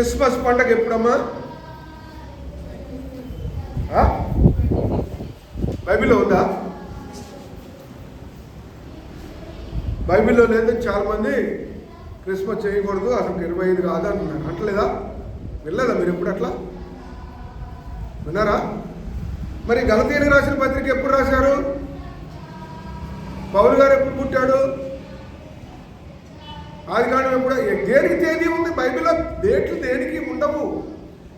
Christmas పండగ ఎప్పుడమ్మా? బైబిల్లో ఉందా? బైబిల్లో లేదని చాలా మంది క్రిస్మస్ చేయకూడదు అసలు ఇరవై ఐదు కాదు అంటున్నారు. అంటలేదా? వెళ్ళలేదా మీరు ఎప్పుడు అట్లా? విన్నారా? మరి గలతీని రాసిన పత్రిక ఎప్పుడు రాశారు? పౌరు గారు ఎప్పుడు పుట్టాడు? ఆది కూడా. దేనికి తేదీ ఉంది? బైబిల్లో డేట్లు దేనికి ఉండవు.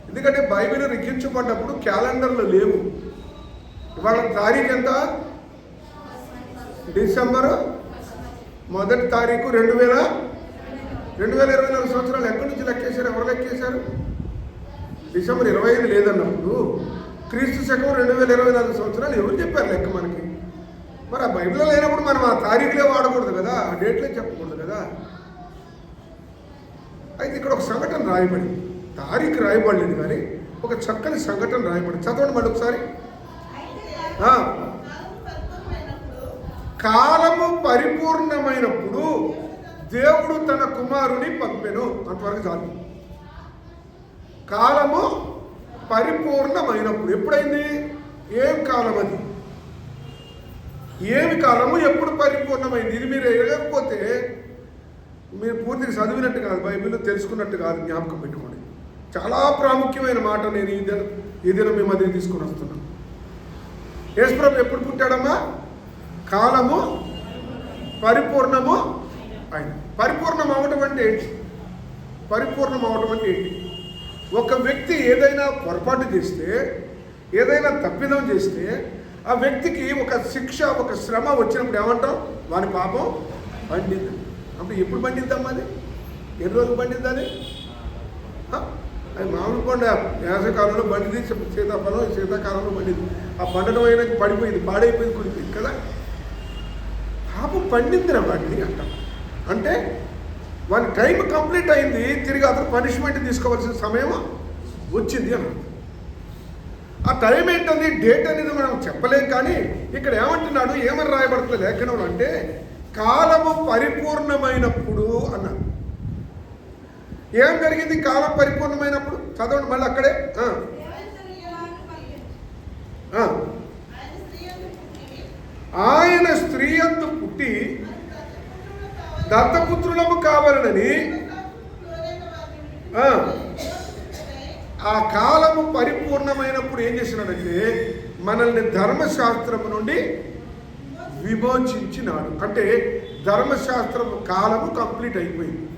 ఎందుకంటే బైబిల్ లిఖించబడ్డప్పుడు క్యాలెండర్లు లేవు. ఇవాళ తారీఖు ఎంత? డిసెంబర్ మొదటి తారీఖు రెండు వేల రెండు వేల ఇరవై నాలుగు సంవత్సరాలు. ఎక్కడి నుంచి లెక్కేశారు? ఎవరు లెక్కేశారు? డిసెంబర్ ఇరవై ఐదు లేదన్నప్పుడు క్రీస్తు శకం రెండు వేల ఇరవై నాలుగు సంవత్సరాలు ఎవరు చెప్పారు లెక్క మనకి? మరి ఆ బైబిల్లో లేనప్పుడు మనం ఆ తారీఖులే వాడకూడదు కదా. ఆ డేట్లే చెప్పకూడదు కదా. అయితే ఇక్కడ ఒక సంఘటన రాయబడి తారీఖు రాయబడలేదు కానీ ఒక చక్కని సంఘటన రాయబడి చదవండి మళ్ళీ ఒకసారి. కాలము పరిపూర్ణమైనప్పుడు దేవుడు తన కుమారుని పంపెను. అంతవరకు చాలు. కాలము పరిపూర్ణమైనప్పుడు ఎప్పుడైంది? ఏం కాలం అది? ఏమి కాలము ఎప్పుడు పరిపూర్ణమైంది? ఇది మీరు ఎరగకపోతే మీరు పూర్తిగా చదివినట్టు కాదు బైబిల్ తెలుసుకున్నట్టు కాదు జ్ఞాపకం పెట్టుకోండి. చాలా ప్రాముఖ్యమైన మాట నేను ఈ దిన ఈ దినం మీ మధ్య తీసుకుని వస్తున్నాను. యేసుప్రభు ఎప్పుడు పుట్టాడమ్మా? కాలము పరిపూర్ణము ఆయన పరిపూర్ణం అవటం అంటే ఏంటి? పరిపూర్ణం అవటం అంటే ఏంటి? ఒక వ్యక్తి ఏదైనా పొరపాటు చేస్తే ఏదైనా తప్పిదం చేస్తే ఆ వ్యక్తికి ఒక శిక్ష ఒక శ్రమ వచ్చినప్పుడు ఏమంటాం? వాని పాపం పండిద్ది. అప్పుడు ఎప్పుడు పండిద్దాం అది? ఎన్ని రోజులు పండిద్ది అది? మామిడి పండు వేసవకాలంలో పండింది సీతాఫలం శీతాకాలంలో పండింది. ఆ పండడం అయినా పడిపోయింది పాడైపోయింది కుడిపోయింది కదా? పాపం పండిందిరా వాటిని అంటాం. అంటే వాని టైం కంప్లీట్ అయింది తిరిగి అతను పనిష్మెంట్ తీసుకోవాల్సిన సమయం వచ్చింది అన్నాడు ఆ టైం ఏంటది? డేట్ అనేది మనం చెప్పలేం కానీ ఇక్కడ ఏమంటున్నాడు? ఏమని రాయబడుతుంది లేఖనంలో అంటే కాలము పరిపూర్ణమైనప్పుడు అన్న ఏం జరిగింది కాలం పరిపూర్ణమైనప్పుడు? చదవండి మళ్ళీ అక్కడే. ఆయన స్త్రీ అందు పుట్టి దత్తపుత్రులము కావాలనని ఆ, ఆ కాలము పరిపూర్ణమైనప్పుడు ఏం చేసినాడంటే మనల్ని ధర్మశాస్త్రము నుండి విమోచించినాడు అంటే ధర్మశాస్త్రం కాలము కంప్లీట్ అయిపోయింది.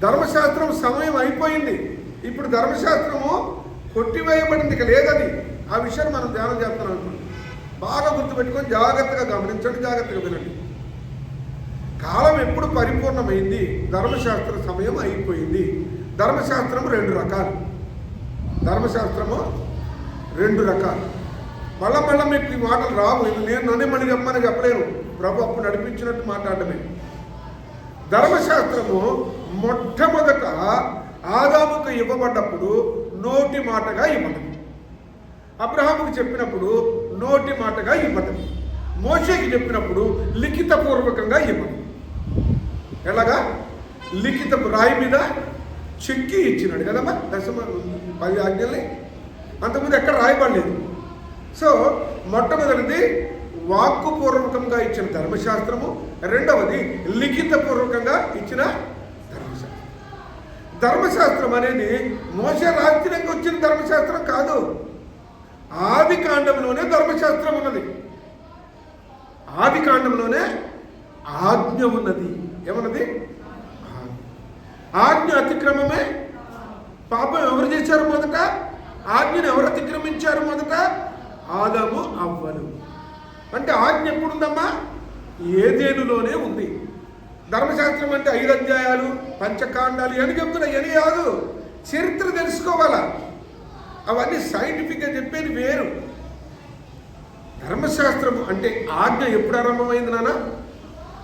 ధర్మశాస్త్రం సమయం అయిపోయింది. ఇప్పుడు ధర్మశాస్త్రము కొట్టివేయబడింది ఇక లేదని ఆ విషయాన్ని మనం ధ్యానం చేస్తున్నాం అనుకోండి బాగా గుర్తుపెట్టుకొని జాగ్రత్తగా గమనించండి జాగ్రత్తగా వినండి. కాలం ఎప్పుడు పరిపూర్ణమైంది? ధర్మశాస్త్ర సమయం అయిపోయింది. ధర్మశాస్త్రం రెండు రకాలు. ధర్మశాస్త్రము రెండు రకాలు. మళ్ళా మళ్ళీ మీకు ఈ మాటలు రావు. ఇది నేను నన్ను మళ్ళీ చెప్పమని చెప్పలేను. ప్రభు అప్పుడు నడిపించినట్టు మాట్లాడమే. ధర్మశాస్త్రము మొట్టమొదట ఆదాముకు ఇవ్వబడ్డప్పుడు నోటి మాటగా ఇవ్వడం అబ్రహాముకు చెప్పినప్పుడు నోటి మాటగా ఇవ్వడం మోషేకి చెప్పినప్పుడు లిఖితపూర్వకంగా ఇవ్వటం. ఎలాగా? లిఖిత రాయి మీద చెక్కి ఇచ్చినాడు కదమ్మా. దశమ పది ఆజ్ఞల్ని. అంతకుముందు ఎక్కడ రాయబడలేదు. సో మొట్టమొదటిది వాక్కుపూర్వకంగా ఇచ్చిన ధర్మశాస్త్రము రెండవది లిఖితపూర్వకంగా ఇచ్చిన ధర్మశాస్త్రం. ధర్మశాస్త్రం అనేది మోస రాజ్యంగా వచ్చిన ధర్మశాస్త్రం కాదు. ఆది కాండంలోనే ధర్మశాస్త్రం ఉన్నది. ఆది కాండంలోనే ఆజ్ఞ ఉన్నది. ఏమన్నది? ఆజ్ఞ అతిక్రమమే పాపం ఎవరు చేశారు మొదట ఆజ్ఞను ఎవరు అతిక్రమించారు మొదట ఆదాము అవ్వను. అంటే ఆజ్ఞ ఎప్పుడుందమ్మా? ఏదేనులోనే ఉంది. ధర్మశాస్త్రం అంటే ఐదు అధ్యాయాలు పంచకాండాలు అని చెప్తున్నాయి అని కాదు. చరిత్ర తెలుసుకోవాలా? అవన్నీ సైంటిఫిక్గా చెప్పేది వేరు. ధర్మశాస్త్రం అంటే ఆజ్ఞ ఎప్పుడు ఆరంభమైంది నాన్న?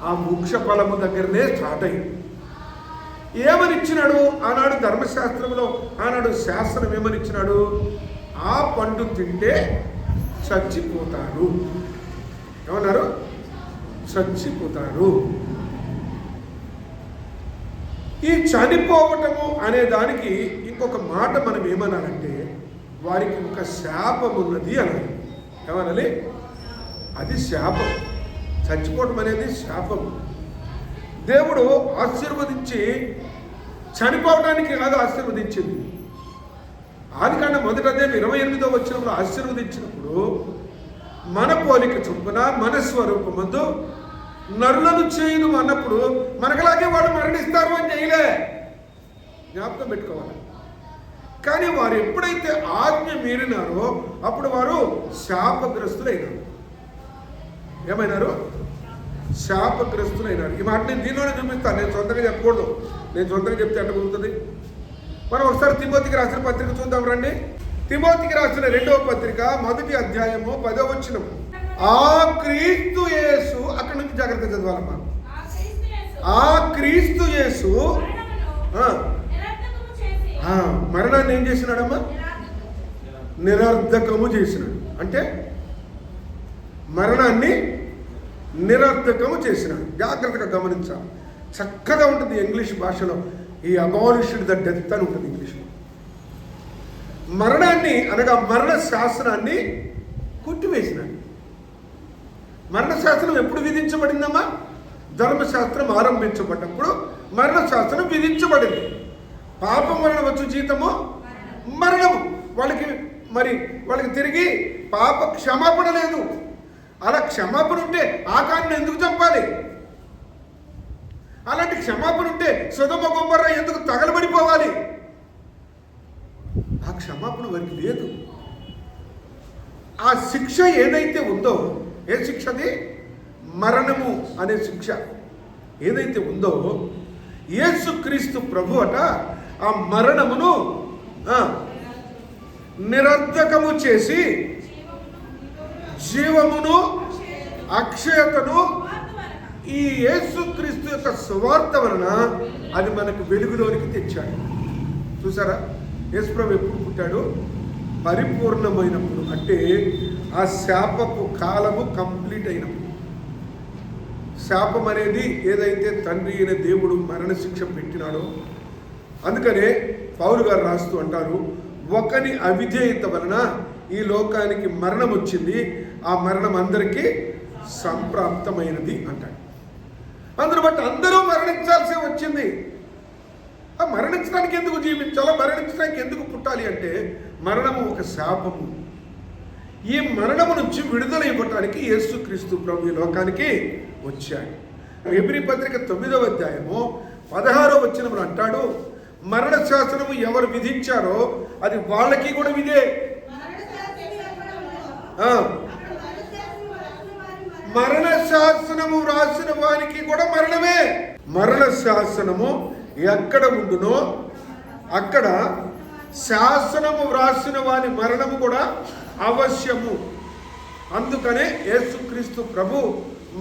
ఆ మోక్ష ఫలము దగ్గరనే స్టార్ట్ అయింది. ఏమనిచ్చినాడు? ఆనాడు ధర్మశాస్త్రంలో ఆనాడు శాస్త్రం ఏమనిచ్చినాడు? ఆ పండు తింటే చచ్చిపోతారు ఏమన్నారు? చచ్చిపోతారు ఈ చనిపోవటము అనే దానికి ఇంకొక మాట మనం ఏమన్నారంటే వారికి ఒక శాపం ఉన్నది అనాలి. ఏమనాలి? అది శాపం. చచ్చిపోవటం అనేది శాపం. దేవుడు ఆశీర్వదించి చనిపోవడానికి కాదు ఆశీర్వదించింది. ఆది కాండ మొదటి అధ్యాయం ఇరవై ఎనిమిదో వచ్చినప్పుడు ఆశీర్వదించినప్పుడు మన పోలిక చొప్పున మన స్వరూపమందు నరులను చేయను అన్నప్పుడు మనకలాగే వాడు మరణిస్తారు అని చేయలే. జ్ఞాపకం పెట్టుకోవాలి. కానీ వారు ఎప్పుడైతే ఆజ్ఞ మీరినారో అప్పుడు వారు శాపగ్రస్తులైనారు. ఏమైనారు? శాపగ్రస్తులైనారు. ఈ మాట నేను దీనిలోనే చూపిస్తాను. నేను సొంతంగా చెప్పకూడదు. నేను సొంతంగా చెప్తే ఎట్ట కుదురుతుంది? మనం ఒకసారి తిమోతికి రాసిన పత్రిక చూద్దాం రండి. తిమోతికి రాసిన రెండవ పత్రిక మొదటి అధ్యాయము పదో వచ్చిన ఆ క్రీస్తు యేసు అక్కడ నుంచి జాగ్రత్త చదవాలమ్మా. ఆ క్రీస్తు యేసు మరణాన్ని ఏం చేసినాడమ్మా? నిరర్ధకము చేసినాడు. అంటే మరణాన్ని నిరర్ధకము చేసినాడు. జాగ్రత్తగా గమనించాలి. చక్కగా ఉంటుంది ఇంగ్లీష్ భాషలో. ఈ అబాలిష్డ్ ద డెత్ అని ఉంటుంది ఇంగ్లీష్లో మరణాన్ని అనగా మరణ శాస్త్రాన్ని కొట్టివేసినాడు. మరణ శాస్త్రం ఎప్పుడు విధించబడిందమ్మా? ధర్మశాస్త్రం ఆరంభించబడినప్పుడు మరణ శాస్త్రం విధించబడింది. పాపం వలన వచ్చు జీతము మరణము. వాళ్ళకి మరి వాళ్ళకి తిరిగి పాప క్షమాపణ లేదు. అలా క్షమాపణ ఉంటే ఆకాన్ని ఎందుకు చంపాలి? అలాంటి క్షమాపణ ఉంటే సుధమ గుమ్మర ఎందుకు తగలబడిపోవాలి? ఆ క్షమాపణ వారికి లేదు. ఆ శిక్ష ఏదైతే ఉందో ఏ శిక్షది మరణము అనే శిక్ష ఏదైతే ఉందో యేసుక్రీస్తు ప్రభు అట ఆ మరణమును నిరర్ధకము చేసి జీవమును అక్షయతను ఈ యేసుక్రీస్తు యొక్క సువార్త వలన అది మనకు వెలుగులోనికి తెచ్చాడు. చూసారా? యేసుప్రభు ఎప్పుడు పుట్టాడు? పరిపూర్ణమైనప్పుడు. అంటే ఆ శాపపు కాలము కంప్లీట్ అయినప్పుడు. శాపం అనేది ఏదైతే తండ్రి అయిన దేవుడు మరణశిక్ష పెట్టినాడో అందుకనే పౌరు గారు రాస్తూ అంటారు ఒకని అవిధేయత వలన ఈ లోకానికి మరణం వచ్చింది. ఆ మరణం అందరికీ సంప్రాప్తమైనది అంటాడు. అందరూ బట్టి అందరూ మరణించాల్సి వచ్చింది. ఆ మరణించడానికి ఎందుకు జీవించాలో మరణించడానికి ఎందుకు పుట్టాలి అంటే మరణము ఒక శాపము. ఈ మరణము నుంచి విడుదల ఇవ్వటానికి యేసుక్రీస్తు ప్రభు ఈ లోకానికి వచ్చాడు. ఎబ్రి పత్రిక తొమ్మిదవ అధ్యాయము పదహారో వచ్చినప్పుడు అంటాడు మరణ శాసనము ఎవరు విధించారో అది వాళ్ళకి కూడా విదే మరణ శాసనము వ్రాసిన వారికి కూడా మరణమే. మరణ శాసనము ఎక్కడ ఉండునో అక్కడ శాసనము వ్రాసిన వారి మరణము కూడా అవశ్యము. అందుకనే యేసుక్రీస్తు ప్రభు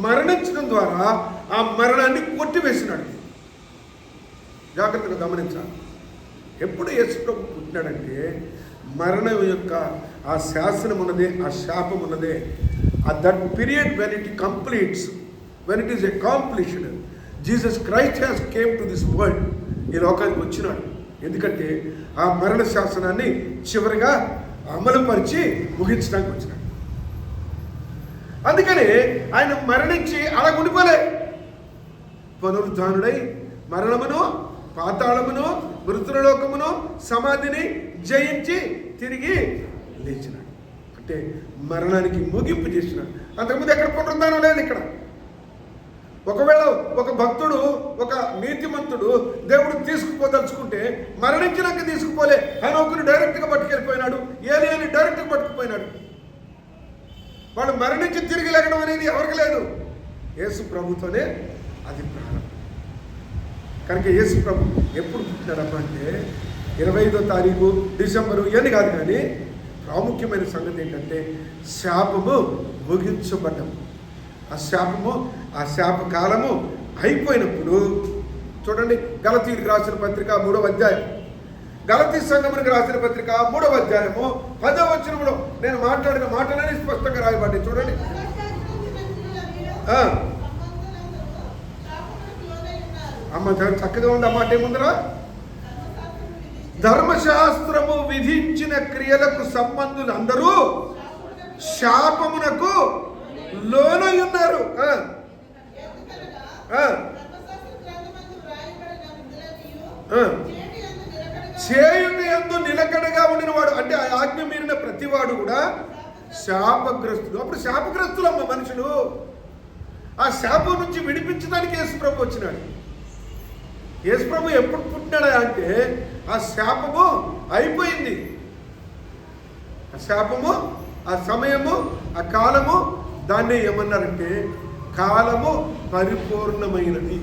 మరణించడం ద్వారా ఆ మరణాన్ని కొట్టివేసినాడు. జాగ్రత్తగా గమనించాలి. ఎప్పుడు యేసు ప్రభు పుట్టినాడంటే మరణం యొక్క ఆ శాసనం ఉన్నదే ఆ శాపం ఉన్నదే ఆ that period when it completes when it is accomplished Jesus Christ has came to this world ఈ లోకానికి వచ్చినాడు. ఎందుకంటే ఆ మరణ శాసనాన్ని చివరిగా అమలుపరిచి ముగించడానికి వచ్చినాడు. అందుకని ఆయన మరణించి అలా ఉండిపోలే పునరుద్ధానుడై మరణమును పాతాళమును మృతులలోకమును సమాధిని జయించి తిరిగి లేచినాడు. అంటే మరణానికి ముగింపు చేసిన. అంతకుముందు ఎక్కడ పునరుద్ధానం లేదు ఇక్కడ. ఒకవేళ ఒక భక్తుడు ఒక నీతిమంతుడు దేవుడు తీసుకుపోదలుచుకుంటే మరణించినాక తీసుకుపోలే. హనోకుని డైరెక్ట్గా పట్టుకెళ్ళిపోయినాడు. ఏలియాని డైరెక్ట్గా పట్టుకుపోయినాడు. వాడు మరణించి తిరిగి లేకడం అనేది ఎవరికి లేదు? యేసు ప్రభుతోనే అది ప్రారంభం. కనుక యేసు ప్రభు ఎప్పుడు పుట్టినారమ్మ అంటే ఇరవై ఐదో తారీఖు డిసెంబరు ఇవన్నీ కాదు కానీ ప్రాముఖ్యమైన సంగతి ఏంటంటే శాపము ముగించబడ్డం. ఆ శాపము ఆ శాప కాలము అయిపోయినప్పుడు చూడండి గలతీలకు రాసిన పత్రిక మూడవ అధ్యాయం. గలతీ సంఘమునికి రాసిన పత్రిక మూడవ అధ్యాయము పదవ వచనంలో నేను మాట్లాడిన మాటలని స్పష్టంగా రాయబడ్డాయి. చూడండి. అమ్మ చక్కగా ఉంది? అమ్మ అంటే ముందరా ధర్మశాస్త్రము విధించిన క్రియలకు సంబంధులు అందరూ శాపమునకు లోనై ఉన్నారు ఆ, చేయుట ఎందు నిలకడగా ఉండిన వాడు అంటే ఆ ఆజ్ఞ మీరిన ప్రతివాడు కూడా శాపగ్రస్తుడు. అప్పుడు శాపగ్రస్తులు అమ్మ మనుషులు ఆ శాపం నుంచి విడిపించడానికి యేసుప్రభు వచ్చినాడు. యేసుప్రభు ఎప్పుడు పుట్టినాడా అంటే ఆ శాపము అయిపోయింది. ఆ శాపము ఆ సమయము ఆ కాలము దాన్ని ఏమన్నారంటే కాలము పరిపూర్ణమైనది.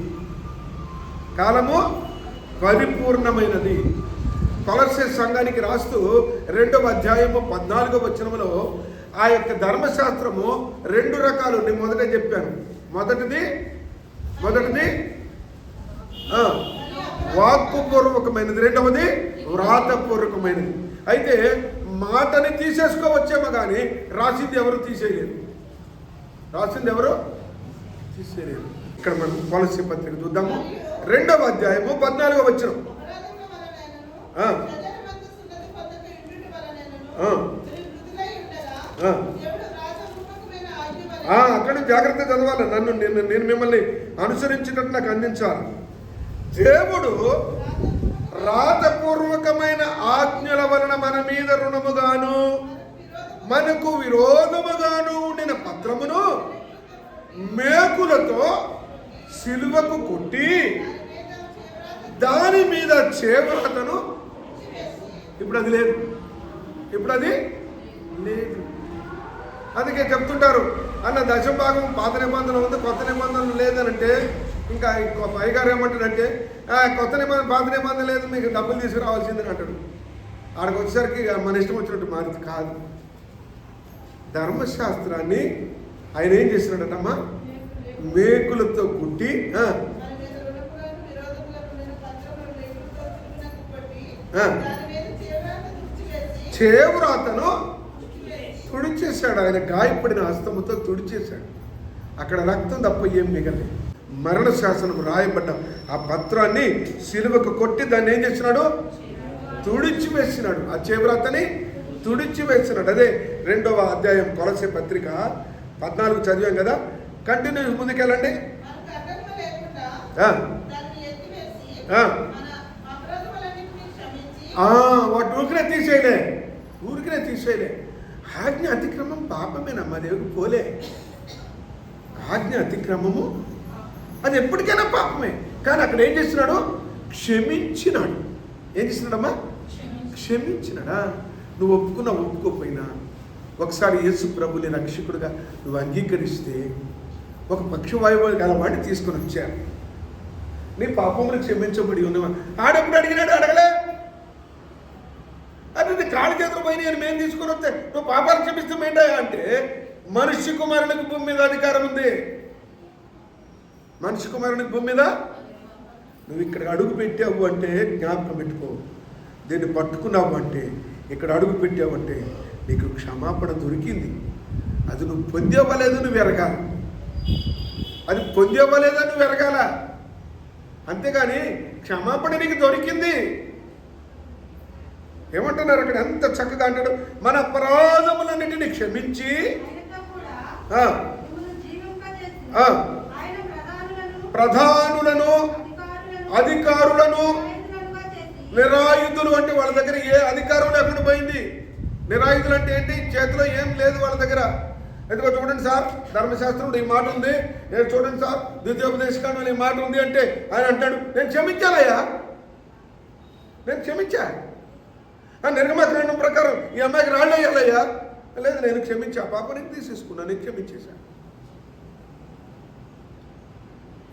కాలము పరిపూర్ణమైనది. కొలసే సంఘానికి రాస్తూ రెండవ అధ్యాయము పద్నాలుగో వచనములో ఆ యొక్క ధర్మశాస్త్రము రెండు రకాలు నేను మొదట చెప్పాను. మొదటిది మొదటిది వాక్పూర్వకమైనది. రెండవది వ్రాతపూర్వకమైనది. అయితే మాటని తీసేసుకోవచ్చేమో కానీ రాసింది ఎవరు? తీసేయలేదు. రాసింది ఎవరు? తీసేయలేదు. ఇక్కడ మనం పాలసీ పత్రిక చూద్దాము. రెండవ అధ్యాయము పద్నాలుగో వచ్చిన అక్కడ జాగ్రత్త చదవాలి. నన్ను నేను నేను మిమ్మల్ని అనుసరించినట్టు నాకు అందించాలి. దేవుడు రాతపూర్వకమైన ఆజ్ఞల వలన మన మీద రుణముగాను మనకు విరోధముగాను ఉండిన పత్రమును మేకులతో సిలువకు కొట్టి దాని మీద చేపలతను ఇప్పుడు అది లేదు. ఇప్పుడు అది లేదు. అందుకే చెప్తుంటారు అన్న దశ భాగం పాత నిబంధన ఉంది కొత్త నిబంధన లేదనంటే ఇంకా ఇంకో పైగారు ఏమంటాడంటే కొత్త నిబంధన పాత నిబంధన లేదు మీకు డబ్బులు తీసుకురావాల్సిందని అంటాడు. ఆడికి వచ్చేసరికి ఇక మన ఇష్టం వచ్చినట్టు మాది కాదు. ధర్మశాస్త్రాన్ని ఆయన ఏం చేసినాడటమ్మా మేకులతో కుట్టి చేవురాతను తుడిచేశాడు. ఆయన గాయపడిన హస్తముతో తుడిచేశాడు. అక్కడ రక్తం తప్ప ఏం మిగలేదు మరణ శాసనం రాయబడ్డ ఆ పత్రాన్ని సిలువకు కొట్టి దాన్ని ఏం చేసినాడు? తుడిచి వేసినాడు ఆ చేవ్రాతని తుడిచి వేసినాడు అదే రెండవ అధ్యాయం కొలసే పత్రిక పద్నాలుగు చదివాం కదా? కంటిన్యూ ముందుకెళ్ళండి. వాటి ఊరికనే తీసేయలే. ఊరికనే తీసేయలే. ఆజ్ఞ అతిక్రమం పాపమేనమ్మా దేవుడు పోలే. ఆజ్ఞ అతిక్రమము అది ఎప్పటికైనా పాపమే. కానీ అక్కడ ఏం చేస్తున్నాడు? క్షమించినాడు. ఏం చేస్తున్నాడమ్మా? క్షమించినాడా? నువ్వు ఒప్పుకున్నా ఒప్పుకోకపోయినా. ఒకసారి యేసు ప్రభుని రక్షకుడుగా నువ్వు అంగీకరిస్తే ఒక పక్షవాయువు గలవాడిని తీసుకొని వచ్చారు నీ పాపములు క్షమించబడి ఉన్నవా? ఆడెప్పుడు అడిగినాడు? అడగలే. అది నీ కాళ్ళ చేతులు పోయినాయి అని మేము తీసుకొని వస్తే నువ్వు పాపాలు క్షమిస్తే ఏంటయ్యా అంటే? మనిషి కుమారునికి భూమి మీద అధికారం ఉంది. మనిషి కుమారునికి భూమి మీద? నువ్వు ఇక్కడ అడుగు పెట్టావు అంటే జ్ఞాపకం పెట్టుకో. దీన్ని పట్టుకున్నావు అంటే ఇక్కడ అడుగు పెట్టావు అంటే నీకు క్షమాపణ దొరికింది. అది నువ్వు పొందేవ్వలేదు నువ్వు ఎరగాలి. అది పొందేవ్వలేదా నువ్వు ఎరగాల. అంతేగాని క్షమాపణ నీకు దొరికింది. ఏమంటున్నారు అక్కడ? ఎంత చక్కగా అంటాడు. మన అపరాధములన్నిటిని క్షమించి ప్రధానులను అధికారులను నిరాయుధులు అంటే వాళ్ళ దగ్గర ఏ అధికారం లేకుండా పోయింది. నిరాయుధులు అంటే ఏంటి? చేతిలో ఏం లేదు వాళ్ళ దగ్గర. ఎందుకో చూడండి సార్ ధర్మశాస్త్రంలో ఈ మాట ఉంది. నేను చూడండి సార్ ద్వితీయోపదేశకాండంలో ఈ మాట ఉంది అంటే ఆయన అంటాడు నేను క్షమించాలయ్యా. నేను క్షమించా. ఆ నిర్గమాకాండం ప్రకారం ఈ అమ్మాయికి రాళ్ళు వేయాలయ్యా లేదు నేను క్షమించా పాప నేను తీసేసుకున్నా నేను క్షమించేశాను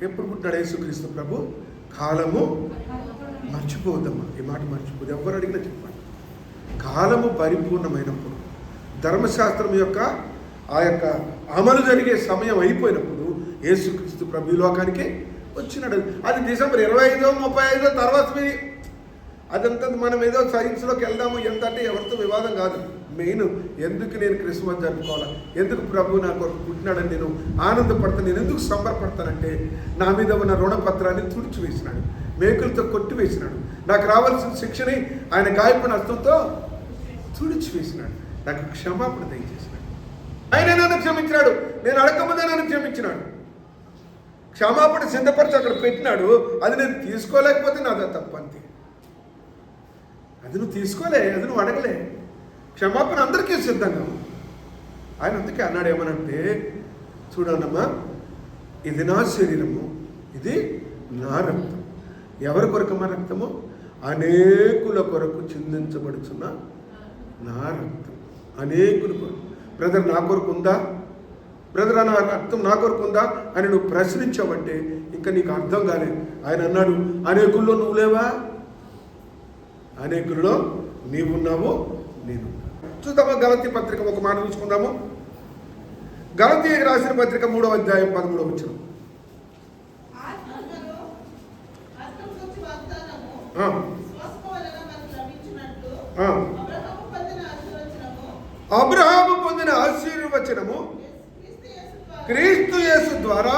ఎప్పుడు పుట్టాడు యేసుక్రీస్తు ప్రభు? కాలము మర్చిపోవద్దమ్మా ఈ మాట మర్చిపోదు. ఎవరు అడిగినా చెప్పండి. కాలము పరిపూర్ణమైనప్పుడు ధర్మశాస్త్రం యొక్క ఆ యొక్క అమలు జరిగే సమయం అయిపోయినప్పుడు యేసుక్రీస్తు ప్రభు లోకానికి వచ్చినాడు. అది డిసెంబర్ ఇరవై ఐదో ముప్పై ఐదో తర్వాత మీ అదంతా మనం ఏదో సైన్స్లోకి వెళ్దాము ఎంత అంటే ఎవరితో వివాదం కాదు. మెయిన్ ఎందుకు నేను క్రిస్మస్ జరుపుకోవాలా? ఎందుకు ప్రభు నా కొరకు పుట్టినాడని నేను ఆనందపడతాను నేను ఎందుకు సంబరపడతానంటే నా మీద ఉన్న రుణపత్రాన్ని తుడిచివేసినాడు మేకులతో కొట్టివేసినాడు. నాకు రావాల్సిన శిక్షని ఆయన గాయపడిన అర్థంతో తుడిచివేసినాడు. నాకు క్షమాపణ దయచేసినాడు. ఆయన నన్ను క్షమించినాడు. నేను అడగముందే నన్ను క్షమించినాడు. క్షమాపణ సిద్ధపరిచి అక్కడ పెట్టినాడు. అది నేను తీసుకోలేకపోతే నాది తప్పంతే. అంతే అది నువ్వు తీసుకోలే అది నువ్వు అడగలే. క్షమాపణ అందరికీ సిద్ధంగా ఉంది. ఆయన అందుకే అన్నాడు ఏమనంటే చూడన్నమ్మా ఇది నా శరీరము ఇది నా రక్తం. ఎవరి కొరకు మా రక్తము? అనేకుల కొరకు చిందించబడుచున్న నా రక్తం. అనేకుల కొరకు. బ్రదర్ నా కొరకు ఉందా? బ్రదర్ నా రక్తం నా కొరకు ఉందా? అని నువ్వు ప్రశ్నించావంటే ఇంకా నీకు అర్థం కాలేదు. ఆయన అన్నాడు అనేకుల్లో నువ్వు లేవా? అనేకుల్లో నీవున్నావు నేను చూద్దామా గలతీ పత్రిక ఒక మాట చూసుకుందాము గలతీ రాసిన పత్రిక మూడవ అధ్యాయం పదమూడవ వచ్చిన. అబ్రహాము పొందిన ఆశీర్వచనము. క్రీస్తు యేసు ద్వారా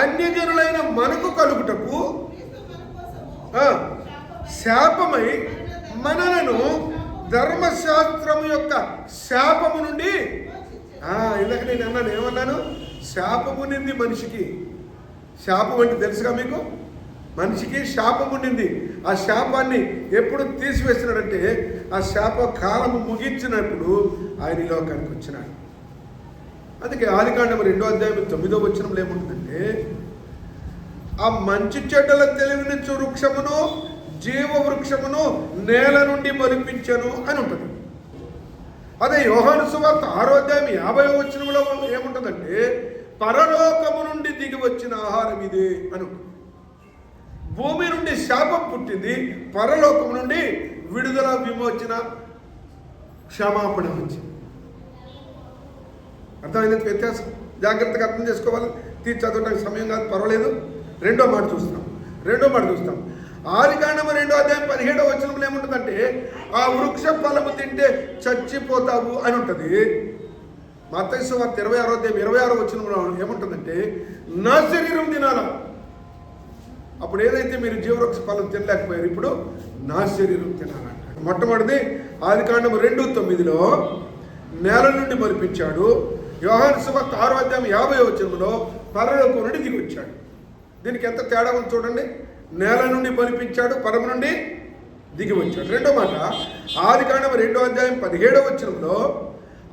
అన్యజనులైన మనకు కలుగుటకు శాపమై మనలను ధర్మశాస్త్రము యొక్క శాపము నుండి విమోచించెను. ఇందాక నేను అన్నాను ఏమన్నాను? శాపము నింది మనిషికి. శాపం అంటే తెలుసుగా మీకు? మనిషికి శాపం ఉండింది ఆ శాపాన్ని ఎప్పుడు తీసివేసినాడంటే ఆ శాప కాలము ముగించినప్పుడు ఆయన ఈ లోకానికి వచ్చినాడు. అందుకే ఆదికాండం రెండో అధ్యాయం తొమ్మిదో వచనంలో ఏముంటుందంటే ఆ మంచి చెడ్డల తెలివినిచ్చు వృక్షమును జీవవృక్షమును నేల నుండి బలిపించను అని ఉంటుంది. అదే యోహాను సువార్త ఆరోగ్యం యాభై వచ్చినంలో ఏముంటుందంటే పరలోకము నుండి దిగి వచ్చిన ఆహారం ఇది అని ఉంటుంది. భూమి నుండి శాపం పుట్టింది పరలోకం నుండి విడుదల విమోచన క్షమాపణ వచ్చింది. అర్థమైంది వ్యత్యాసం? జాగ్రత్తగా అర్థం చేసుకోవాలి. తీర్చి చదవడానికి సమయం కాదు పర్వాలేదు. రెండో మాట చూస్తాం. రెండో మాట చూస్తాం. ఆదికాండము రెండో అధ్యాయం పదిహేడో వచనంలో ఏముంటుందంటే ఆ వృక్ష ఫలము తింటే చచ్చిపోతావు అని ఉంటుంది. మతైసు వార్త ఇరవై ఆరో అధ్యాయం ఇరవై ఆరో వచనంలో ఏముంటుందంటే నా శరీరం తినాలా? అప్పుడు ఏదైతే మీరు జీవవృక్ష ఫలం తినలేకపోయారు ఇప్పుడు నా శరీరం తినాలంట మొట్టమొదటిది ఆదికాండము రెండు తొమ్మిదిలో నేల నుండి మరిపించాడు యోహాను సువార్త ఆరో అధ్యాయం యాభై వచనంలో పరలోకం నుండి దిగి వచ్చాడు. దీనికి ఎంత తేడా ఉంది చూడండి. నేల నుండి పనిపించాడు పరమ నుండి దిగి వచ్చాడు. రెండో మాట ఆదికాండం రెండో అధ్యాయం పదిహేడవ వచనంలో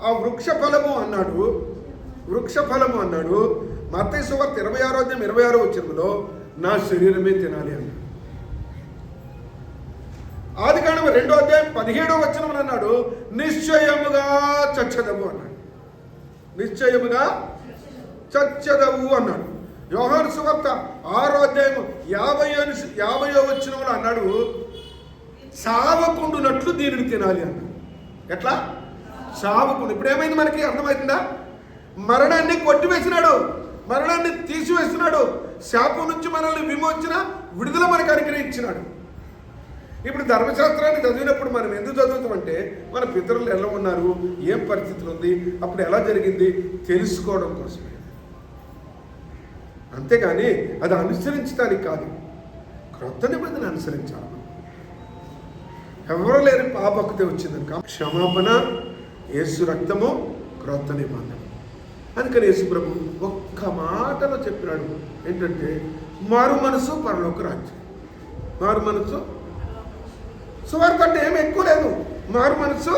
ఆ వృక్ష ఫలము అన్నాడు వృక్ష ఫలము అన్నాడు మత్తయి సువార్త ఇరవై ఆరో అధ్యాయం ఇరవై ఆరో వచ్చినంలో నా శరీరమే తినాలి అన్నాడు. ఆదికాండం రెండో అధ్యాయం పదిహేడో వచనం అన్నాడు నిశ్చయముగా చచ్చదము అన్నాడు. నిశ్చయముగా చచ్చదవు అన్నాడు. యోహాను సువార్త ఆరో అధ్యాయము యాభై యాభయో వచనంలో అన్నాడు సావకుండునట్లు దీనిని తినాలి అన్నాడు. ఎట్లా? సావకుండు. ఇప్పుడు ఏమైంది మనకి? అర్థమవుతుందా? మరణాన్ని కొట్టివేసినాడు. మరణాన్ని తీసివేసినాడు. శాపం నుంచి మనల్ని విమోచన విడుదల మనకు అనుగ్రహించినాడు. ఇప్పుడు ధర్మశాస్త్రాన్ని చదివినప్పుడు మనం ఎందుకు చదువుతామంటే మన పితరులు ఎలా ఉన్నారు? ఏం పరిస్థితులు ఉంది? అప్పుడు ఎలా జరిగింది? తెలుసుకోవడం కోసమే. అంతేగాని అది అనుసరించడానికి కాదు. క్రొత్త నిబంధన అనుసరించాలి ఎవరు లేని పాపకతే వచ్చిందనుక క్షమాపణ యేసు రక్తము క్రొత్త నిబంధన. అందుకని యేసు ప్రభు ఒక్క మాటలో చెప్పినాడు. ఏంటంటే మారు మనసు పరలోక రాజ్యం. మారు మనసు సువార్త అంటే ఏమి ఎక్కువ లేదు. మారు మనసు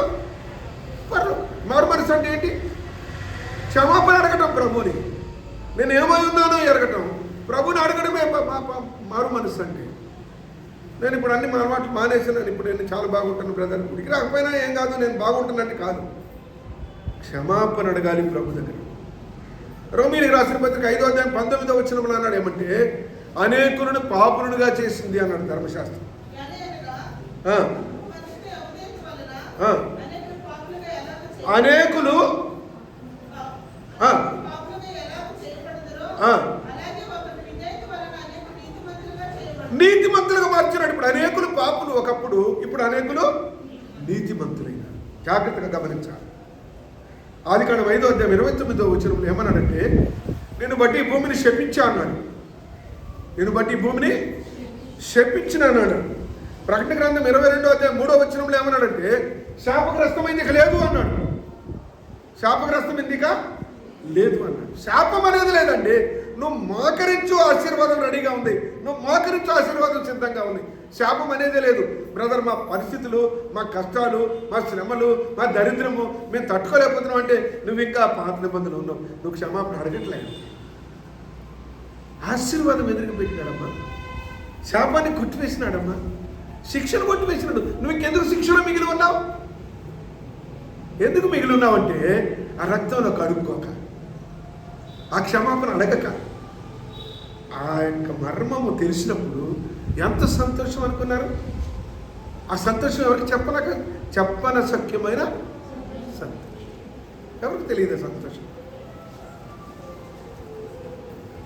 పరలోక మారు మనసు అంటే ఏంటి? క్షమాపణ అడగటం ప్రభుని నేను ఏమై ఉన్నానో ఎరగటం ప్రభుని అడగడమే మారు మనసు అంటే నేను ఇప్పుడు అన్ని మా అలవాట్లు మానేసినాను ఇప్పుడు నేను చాలా బాగుంటాను బ్రదర్. గుడికి రాకపోయినా ఏం కాదు నేను బాగుంటానంటే కాదు. క్షమాపణ అడగాలి ప్రభు దగ్గర. రోమిలి రాసిన పత్రిక ఐదో అధ్యాయం పంతొమ్మిదో వచ్చినప్పుడు అన్నాడు ఏమంటే అనేకులను పాపులుగా చేసింది అన్నాడు ధర్మశాస్త్రం. అనేకులు నీతిమంతులుగా మార్చినాడు. ఇప్పుడు అనేకులు పాపులు అనేకులు నీతిమంతులైన జాగ్రత్తగా గమనించాలి. ఆది కాండం ఐదో అధ్యాయం ఇరవై తొమ్మిదో వచ్చినప్పుడు ఏమన్నాడంటే నేను బట్టి ఈ భూమిని శపించా అన్నాడు. నేను బట్టి ఈ భూమిని శపించిన అన్నాడు. ప్రకటన గ్రంథం ఇరవై రెండో అధ్యాయం మూడో వచ్చినంలో ఏమన్నాడంటే శాపగ్రస్తమైంది ఇక లేదు అన్నాడు. శాపగ్రస్తం ఎందుక లేదు అన్నాడు శాపం అనేది లేదండి. నువ్వు మోకరించు ఆశీర్వాదం రెడీగా ఉంది. నువ్వు మోకరించు ఆశీర్వాదం సిద్ధంగా ఉంది. శాపం అనేది లేదు. బ్రదర్ మా పరిస్థితులు మా కష్టాలు మా శ్రమలు మా దరిద్రము మేము తట్టుకోలేకపోతున్నాం అంటే నువ్వు ఇంకా పాత నిబంధనలు ఉన్నావు. నువ్వు క్షమాపణ అడగట్లేదు ఆశీర్వాదం ఎదురుగా పెట్టినాడమ్మా? శాపాన్ని కొట్టివేసినాడమ్మా? శిక్షను కొట్టివేసినాడు. నువ్వు ఇంకెందుకు శిక్షణ మిగిలి ఉన్నావు? ఎందుకు మిగిలి ఉన్నావంటే ఆ రక్తంలో కడుక్కోక ఆ క్షమాపణ అడగక. ఆ యొక్క మర్మము తెలిసినప్పుడు ఎంత సంతోషం అనుకున్నారు? ఆ సంతోషం ఎవరికి చెప్పనక చెప్పన సఖ్యమైన సంతోషం. ఎవరికి తెలియదు సంతోషం?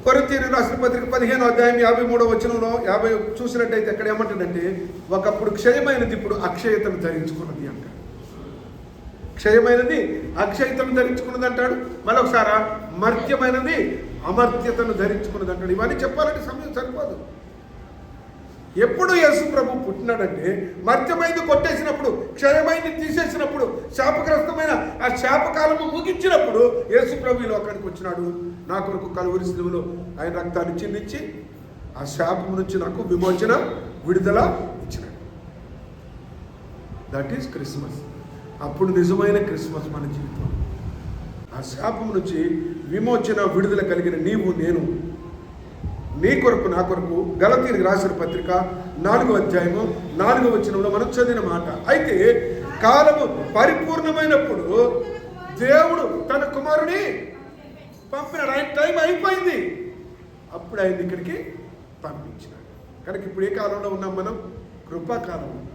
కొరతీరు రాసిన పత్రిక పదిహేను అధ్యాయం యాభై మూడో వచనంలో యాభై చూసినట్టయితే అక్కడ ఏమంటుందంటే ఒకప్పుడు క్షయమైనది ఇప్పుడు అక్షయతను ధరించుకున్నది అంటాడు క్షయమైనది అక్షయతను ధరించుకున్నది అంటాడు. మరొకసారి? అమర్త్యమైనది అమర్త్యతను ధరించుకున్నది అంటాడు ఇవన్నీ చెప్పాలంటే సమయం సరిపోదు. ఎప్పుడు యేసు ప్రభు పుట్టినాడంటే మర్త్యమైంది కొట్టేసినప్పుడు క్షయమైంది తీసేసినప్పుడు శాపగ్రస్తమైన ఆ శాపకాలము ముగించినప్పుడు యేసు ప్రభు ఈ లోకానికి వచ్చినాడు. నా కొరకు కలువరి శిలువలో ఆయన రక్తాన్ని చిందించి ఆ శాపం నుంచి నాకు విమోచన విడుదల ఇచ్చినాడు. దట్ ఈస్ క్రిస్మస్ అప్పుడు నిజమైన క్రిస్మస్ మన జీవితం ఆ శాపం నుంచి విమోచన విడుదల కలిగిన నీవు నేను. నీ కొరకు నా కొరకు గలతీరికి రాసిన పత్రిక నాలుగో అధ్యాయము నాలుగో వచనంలో మనం చదివిన మాట. అయితే కాలము పరిపూర్ణమైనప్పుడు దేవుడు తన కుమారుని పంపినాడు. ఆయన టైం అయిపోయింది. అప్పుడు ఆయన ఇక్కడికి పంపించినాడు. కనుక ఇప్పుడు ఏ కాలంలో ఉన్నాం మనం? కృపాకాలం